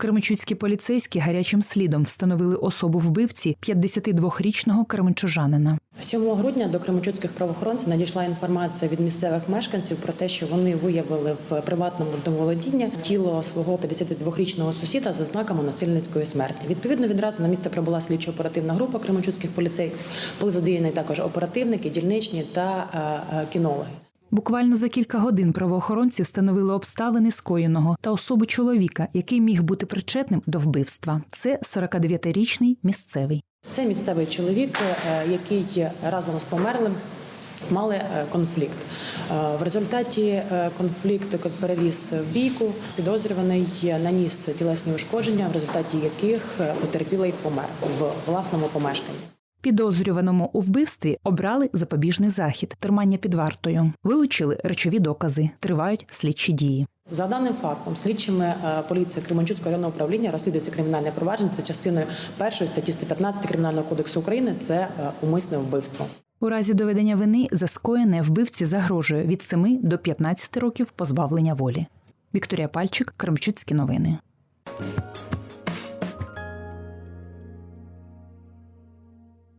Кременчуцькі поліцейські гарячим слідом встановили особу вбивці 52-річного кременчужанина. 7 грудня до кременчуцьких правоохоронців надійшла інформація від місцевих мешканців про те, що вони виявили в приватному домоволодінні тіло свого 52-річного сусіда за знаками насильницької смерті. Відповідно, відразу на місце прибула слідчо-оперативна група кременчуцьких поліцейських. Були задіяні також оперативники, дільничні та е, е, кінологи. Буквально за кілька годин правоохоронці встановили обставини скоєного та особу чоловіка, який міг бути причетним до вбивства. Це 49-річний місцевий. Це місцевий чоловік, е, який разом з померлим. Мали е, конфлікт. Е, В результаті конфлікту переріс в бійку. Підозрюваний наніс тілесні ушкодження, в результаті яких потерпілий помер в власному помешканні. Підозрюваному у вбивстві обрали запобіжний захід тримання під вартою. Вилучили речові докази. Тривають слідчі дії. За даним фактом, слідчими е, поліції Кременчуцького районного управління розслідується кримінальне провадження за частиною першої статті 115 Кримінального кодексу України. Це е, умисне вбивство. У разі доведення вини за скоєне вбивці загрожує від 7 до 15 років позбавлення волі. Вікторія Пальчик, Кремчуцькі новини.